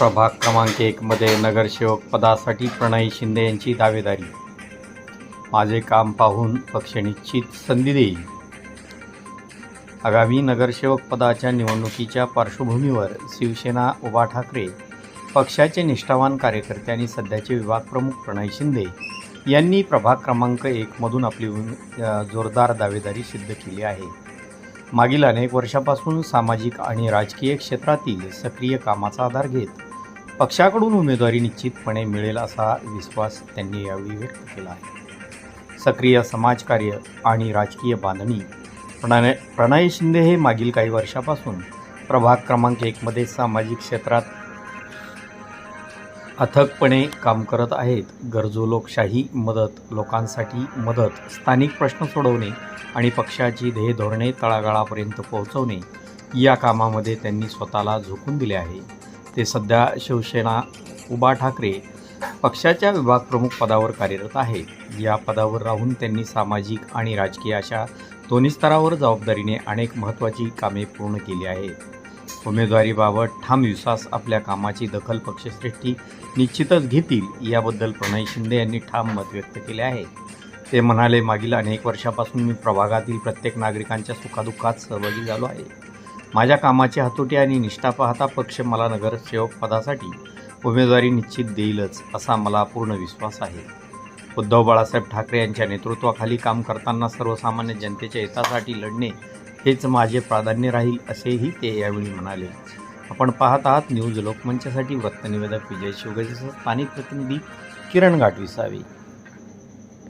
प्रभाग क्रमांक एकमध्ये नगरसेवक पदासाठी प्रणय शिंदे यांची दावेदारी. माझे काम पाहून पक्ष निश्चित संधी देईल. आगामी नगरसेवक पदाच्या निवडणुकीच्या पार्श्वभूमीवर शिवसेना उभा ठाकरे पक्षाचे निष्ठावान कार्यकर्ते आणि सध्याचे विभाग प्रमुख प्रणय शिंदे यांनी प्रभाग क्रमांक एकमधून आपली जोरदार दावेदारी सिद्ध केली आहे. मागील अनेक वर्षापासून सामाजिक आणि राजकीय क्षेत्रातील सक्रिय कामाचा आधार घेत पक्षाकडून उमेदवारी निश्चितपणे मिळेल असा विश्वास त्यांनी यावेळी व्यक्त केला आहे. सक्रिय समाजकार्य आणि राजकीय बांधणी प्रणय प्रणय शिंदे हे मागील काही वर्षापासून प्रभाग क्रमांक एकमध्ये सामाजिक क्षेत्रात अथकपणे काम करत आहेत. गरजू लोकशाही मदत लोकांसाठी मदत स्थानिक प्रश्न सोडवणे आणि पक्षाची ध्येय धोरणे तळागाळापर्यंत पोहोचवणे या कामामध्ये त्यांनी स्वतःला झोकून दिले आहे. ते सध्या शिवसेना उभा ठाकरे पक्षाच्या विभाग प्रमुख पदावर कार्यरत आहेत या पदावर राहून त्यांनी सामाजिक आणि राजकीय अशा दोन्ही स्तरावर जबाबदारीने अनेक महत्त्वाची कामे पूर्ण केली आहेत. उमेदवारीबाबत ठाम विश्वास आपल्या कामाची दखल पक्षश्रेष्ठी निश्चितच घेतील याबद्दल प्रणय शिंदे यांनी ठाम मत व्यक्त केले आहे. ते म्हणाले मागील अनेक वर्षापासून मी प्रभागातील प्रत्येक नागरिकांच्या सुखादुःखात सहभागी झालो आहे. माझ्या कामाची हातोटी आणि निष्ठा पाहता पक्ष मला नगरसेवक पदासाठी उमेदवारी निश्चित देईलच असा मला पूर्ण विश्वास आहे. उद्धव बाळासाहेब ठाकरे यांच्या नेतृत्वाखाली काम करताना सर्वसामान्य जनतेच्या हितासाठी लढणे हेच माझे प्राधान्य राहील असेही ते यावेळी म्हणाले. आपण पाहत आहात न्यूज लोकमंचासाठी वृत्तनिवेदक विजय शिवगजेसह स्थानिक प्रतिनिधी किरण गाठविसावे